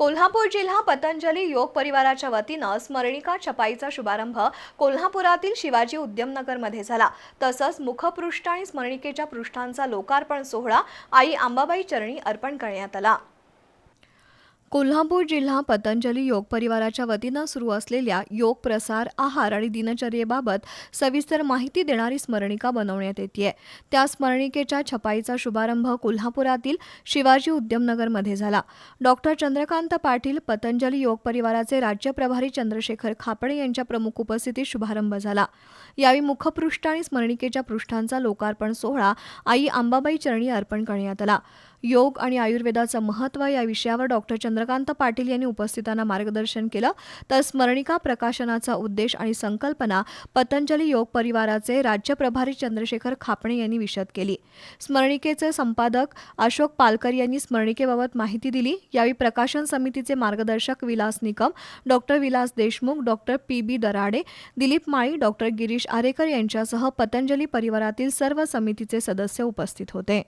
कोल्हापूर जिल्हा पतंजली योग परिवाराच्या वतीनं स्मरणिका छपाईचा शुभारंभ कोल्हापुरातील शिवाजी उद्यमनगरमध्ये झाला. तसंच मुखपृष्ठ आणि स्मरणिकेच्या पृष्ठांचा लोकार्पण सोहळा आई आंबाबाई चरणी अर्पण करण्यात आला. कोल्हापूर जिल्हा पतंजली योग परिवाराच्या वतीनं सुरू असलेल्या योग प्रसार आहार आणि दिनचर्येबाबत सविस्तर माहिती देणारी स्मरणिका बनवण्यात येते. त्या स्मरणिकेच्या छपाईचा शुभारंभ कोल्हापुरातील शिवाजी उद्यमनगरमध्ये झाला. डॉक्टर चंद्रकांत पाटील पतंजली योग परिवाराचे राज्य प्रभारी चंद्रशेखर खापडे यांच्या प्रमुख उपस्थितीत शुभारंभ झाला. यावेळी मुखपृष्ठ आणि स्मरणिकेच्या पृष्ठांचा लोकार्पण सोहळा आई आंबाबाई चरणी अर्पण करण्यात आला. योग आणि आयुर्वेदाचं महत्त्व या विषयावर डॉक्टर चंद्रकांत पाटील यांनी उपस्थितांना मार्गदर्शन केलं. तर स्मरणिका प्रकाशनाचा उद्देश आणि संकल्पना पतंजली योग परिवाराचे राज्य प्रभारी चंद्रशेखर खापणे यांनी विशद केली. स्मरणिकेचे संपादक अशोक पालकर यांनी स्मरणिकेबाबत माहिती दिली. यावेळी प्रकाशन समितीचे मार्गदर्शक Vilas Nikam doctor Vilas Deshmukh doctor P. B. Darade Dilip Mali doctor Girish Arekar यांच्यासह पतंजली परिवारातील सर्व समितीचे सदस्य उपस्थित होते.